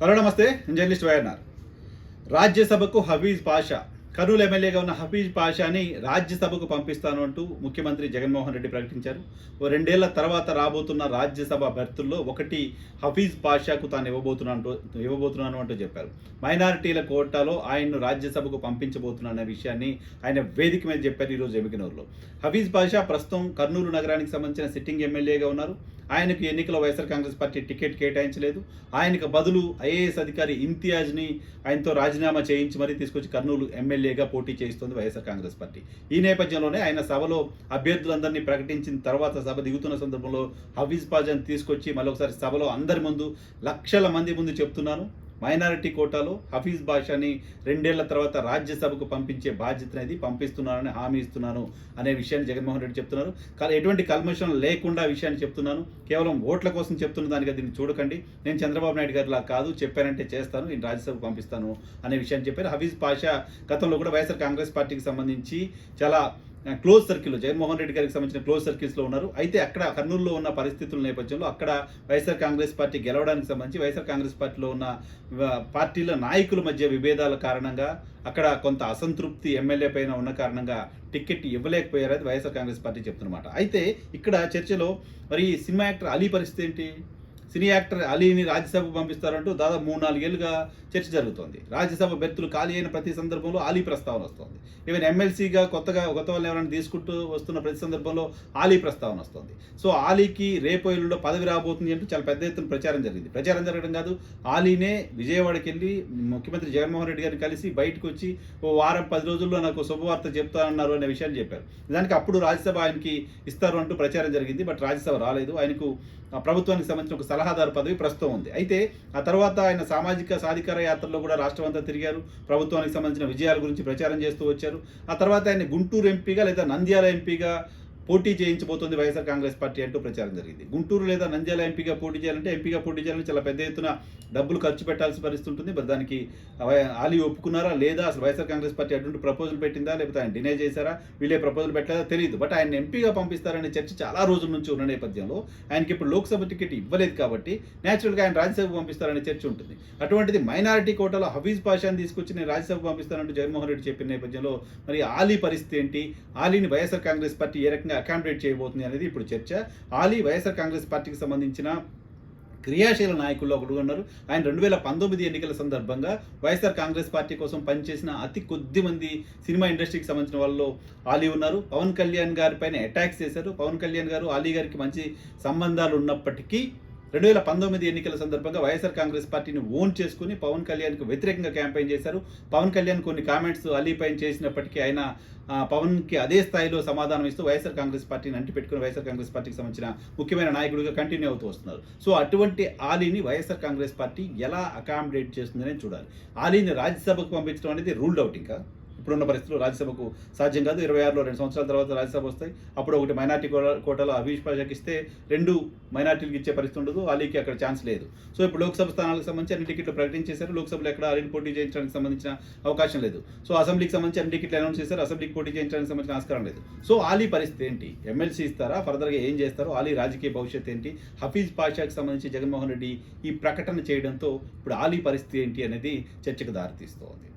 Hello నమస్తే. Journalist YNR. రాజ్యసభకు హఫీజ్ పాషా కర్నూలు ఎమ్మెల్యేగా ఉన్న హఫీజ్ పాషాని రాజ్యసభకు పంపిస్తాను అంటూ ముఖ్యమంత్రి జగన్మోహన్ రెడ్డి ప్రకటించారు. ఓ రెండేళ్ళ తర్వాత రాబోతున్న రాజ్యసభ అభ్యర్థుల్లో ఒకటి హఫీజ్ పాషాకు తాను ఇవ్వబోతున్నాను ఇవ్వబోతున్నాను అంటూ చెప్పారు. మైనారిటీల కోటాలో ఆయన్ను రాజ్యసభకు పంపించబోతున్నాననే విషయాన్ని ఆయన వేదిక మీద చెప్పారు ఈరోజు ఎమికినూరులో హఫీజ్ పాషా ప్రస్తుతం కర్నూలు నగరానికి సంబంధించిన సిట్టింగ్ ఎమ్మెల్యేగా ఉన్నారు. ఆయనకు ఎన్నికల వైఎస్ఆర్ కాంగ్రెస్ పార్టీ టికెట్ కేటాయించలేదు. ఆయనకు బదులు ఐఏఎస్ అధికారి ఇంతియాజ్ని ఆయనతో రాజీనామా చేయించి మరీ తీసుకొచ్చి కర్నూలు ఎమ్మెల్యేగా పోటీ చేయిస్తోంది వైఎస్ఆర్ కాంగ్రెస్ పార్టీ. ఈ నేపథ్యంలోనే ఆయన సభలో అభ్యర్థులందరినీ ప్రకటించిన తర్వాత సభ దిగుతున్న సందర్భంలో హఫీజ్ పాజాన్ తీసుకొచ్చి మరొకసారి సభలో అందరి ముందు లక్షల మంది ముందు చెప్తున్నాను. మైనారిటీ కోటాలో హఫీజ్ భాషాని రెండేళ్ళ తర్వాత రాజ్యసభకు పంపించే బాధ్యత అనేది పంపిస్తున్నానని హామీ ఇస్తున్నాను అనే విషయాన్ని జగన్మోహన్ రెడ్డి చెప్తున్నారు. ఎటువంటి కల్మషం లేకుండా విషయాన్ని చెప్తున్నాను. కేవలం ఓట్ల కోసం చెప్తున్న దానిగా దీన్ని చూడకండి. నేను చంద్రబాబు నాయుడు గారిలా కాదు చెప్పానంటే చేస్తాను నేను రాజ్యసభకు పంపిస్తాను అనే విషయాన్ని చెప్పారు. హఫీజ్ పాషా గతంలో కూడా వైఎస్ఆర్ కాంగ్రెస్ పార్టీకి సంబంధించి చాలా క్లోజ్ సర్కిల్లో జగన్మోహన్ రెడ్డి గారికి సంబంధించిన క్లోజ్ సర్కిల్స్లో ఉన్నారు. అయితే అక్కడ కర్నూలులో ఉన్న పరిస్థితుల నేపథ్యంలో అక్కడ వైఎస్ఆర్ కాంగ్రెస్ పార్టీ గెలవడానికి సంబంధించి వైఎస్ఆర్ కాంగ్రెస్ పార్టీలో ఉన్న పార్టీల నాయకుల మధ్య విభేదాల కారణంగా అక్కడ కొంత అసంతృప్తి ఎమ్మెల్యే పైన ఉన్న కారణంగా టికెట్ ఇవ్వలేకపోయారు అది వైఎస్ఆర్ కాంగ్రెస్ పార్టీ చెప్తున్నమాట. అయితే ఇక్కడ చర్చలో మరి సినిమా యాక్టర్ అలీ పరిస్థితి ఏంటి? సినీ యాక్టర్ అలీని రాజ్యసభకు పంపిస్తారంటూ దాదాపు మూడు నాలుగేళ్ళుగా చర్చ జరుగుతోంది. రాజ్యసభ బెర్తులు ఖాళీ అయిన ప్రతి సందర్భంలో ఆలీ ప్రస్తావన వస్తుంది. ఈవెన్ ఎమ్మెల్సీగా కొత్తగా కొత్త వాళ్ళని ఎవరైనా తీసుకుంటూ వస్తున్న ప్రతి సందర్భంలో ఆలీ ప్రస్తావన వస్తుంది. సో ఆలీకి రేపు ఎల్లుండో పదవి రాబోతుంది అంటూ చాలా పెద్ద ఎత్తున ప్రచారం జరిగింది. ప్రచారం జరగడం కాదు ఆలీనే విజయవాడకి వెళ్ళి ముఖ్యమంత్రి జగన్మోహన్ రెడ్డి గారిని కలిసి బయటకు వచ్చి ఓ వారం పది రోజుల్లో నాకు శుభవార్త చెప్తానన్నారు అనే విషయాన్ని చెప్పారు. దానికి అప్పుడు రాజ్యసభ ఆయనకి ఇస్తారు అంటూ ప్రచారం జరిగింది బట్ రాజ్యసభ రాలేదు. ఆయనకు ప్రభుత్వానికి సంబంధించిన ఒక సలహాదారు పదవి ప్రస్తుతం ఉంది. అయితే ఆ తర్వాత ఆయన సామాజిక సాధికార యాత్రలో కూడా రాష్ట్రం అంతా తిరిగారు. ప్రభుత్వానికి సంబంధించిన విజయాల గురించి ప్రచారం చేస్తూ వచ్చారు. ఆ తర్వాత ఆయన గుంటూరు ఎంపీగా లేదా నంద్యాల ఎంపీగా పోటీ చేయించబోతోంది వైఎస్ఆర్ కాంగ్రెస్ పార్టీ అంటూ ప్రచారం జరిగింది. గుంటూరు లేదా నంద్యాల ఎంపీగా పోటీ చేయాలంటే ఎంపీగా పోటీ చేయాలంటే చాలా పెద్ద ఎత్తున డబ్బులు ఖర్చు పెట్టాల్సిన పరిస్థితి ఉంటుంది. మరి దానికి ఆలీ ఒప్పుకున్నారా లేదా? అసలు వైఎస్ఆర్ కాంగ్రెస్ పార్టీ అటువంటి ప్రపోజల్ పెట్టిందా? లేకపోతే ఆయన డినై చేశారా? వీళ్ళే ప్రపోజల్ పెట్టలేదా? తెలియదు బట్ ఆయన ఎంపీగా పంపిస్తారనే చర్చ చాలా రోజుల నుంచి ఉన్న నేపథ్యంలో ఆయనకి ఇప్పుడు లోక్సభ టికెట్ ఇవ్వలేదు కాబట్టి న్యాచురల్గా ఆయన రాజ్యసభకు పంపిస్తారనే చర్చ ఉంటుంది. అటువంటిది మైనారిటీ కోటాలో హఫీజ్ పాషాని తీసుకొచ్చి నేను రాజ్యసభకు పంపిస్తానంటూ జగన్మోహన్ రెడ్డి చెప్పిన నేపథ్యంలో మరి ఆలీ పరిస్థితి ఏంటి? ఆలీని వైఎస్ఆర్ కాంగ్రెస్ పార్టీ ఏ రకంగా అకామిడేట్ చేయబోతుంది అనేది ఇప్పుడు చర్చ. ఆలీ వైఎస్ఆర్ కాంగ్రెస్ పార్టీకి సంబంధించిన క్రియాశీల నాయకుల్లో ఒకడు ఉన్నారు. ఆయన రెండు వేల పంతొమ్మిది ఎన్నికల సందర్భంగా వైఎస్ఆర్ కాంగ్రెస్ పార్టీ కోసం పనిచేసిన అతి కొద్ది మంది సినిమా ఇండస్ట్రీకి సంబంధించిన వాళ్ళు ఆలీ ఉన్నారు. పవన్ కళ్యాణ్ గారి పైన అటాక్స్ చేశారు. పవన్ కళ్యాణ్ గారు ఆలీ గారికి మంచి సంబంధాలు ఉన్నప్పటికీ రెండు వేల పంతొమ్మిది ఎన్నికల సందర్భంగా వైఎస్ఆర్ కాంగ్రెస్ పార్టీని ఓన్ చేసుకుని పవన్ కళ్యాణ్కు వ్యతిరేకంగా క్యాంపెయిన్ చేశారు. పవన్ కళ్యాణ్ కొన్ని కామెంట్స్ అలీపైన చేసినప్పటికీ ఆయన పవన్కి అదే స్థాయిలో సమాధానం ఇస్తూ వైఎస్ఆర్ కాంగ్రెస్ పార్టీని అంటిపెట్టుకుని వైఎస్ఆర్ కాంగ్రెస్ పార్టీకి సంబంధించిన ముఖ్యమైన నాయకుడిగా కంటిన్యూ అవుతూ వస్తున్నారు. సో అటువంటి ఆలీని వైఎస్ఆర్ కాంగ్రెస్ పార్టీ ఎలా అకామిడేట్ చేస్తుందనే చూడాలి. ఆలీని రాజ్యసభకు పంపించడం అనేది రూల్డ్ అవుట్ ఇంకా? ఇప్పుడున్న పరిస్థితులు రాజ్యసభకు సాధ్యం కాదు. ఇరవై ఆరులో రెండు సంవత్సరాల తర్వాత రాజ్యసభ వస్తాయి. అప్పుడు ఒకటి మైనార్టీ కోట- కోటాలో అభీష్ పాషాకి ఇస్తే రెండు మైనార్టీలకు ఇచ్చే పరిస్థితి ఉండదు. అలీకి అక్కడ ఛాన్స్ లేదు. సో ఇప్పుడు లోక్సభ స్థానాలకు సంబంధించి అన్ని టికెట్లు ప్రకటించేశారు లోక్సభలో ఎక్కడ అలీని పోటీ చేయించడానికి సంబంధించిన అవకాశం లేదు. సో అసెంబ్లీకి సంబంధించి అన్ని టికెట్లు అనౌన్స్ చేశారు. అసెంబ్లీకి పోటీ చేయించడానికి సంబంధించిన ఆస్కారం లేదు. సో ఆలీ పరిస్థితి ఏంటి? ఎమ్మెల్సీ ఇస్తారా? ఫర్దర్గా ఏం చేస్తారో? ఆలీ రాజకీయ భవిష్యత్తు ఏంటి? హఫీజ్ పాషాకి సంబంధించి జగన్మోహన్ రెడ్డి ఈ ప్రకటన చేయడంతో ఇప్పుడు ఆలీ పరిస్థితి ఏంటి అనేది చర్చకు దారితీస్తోంది.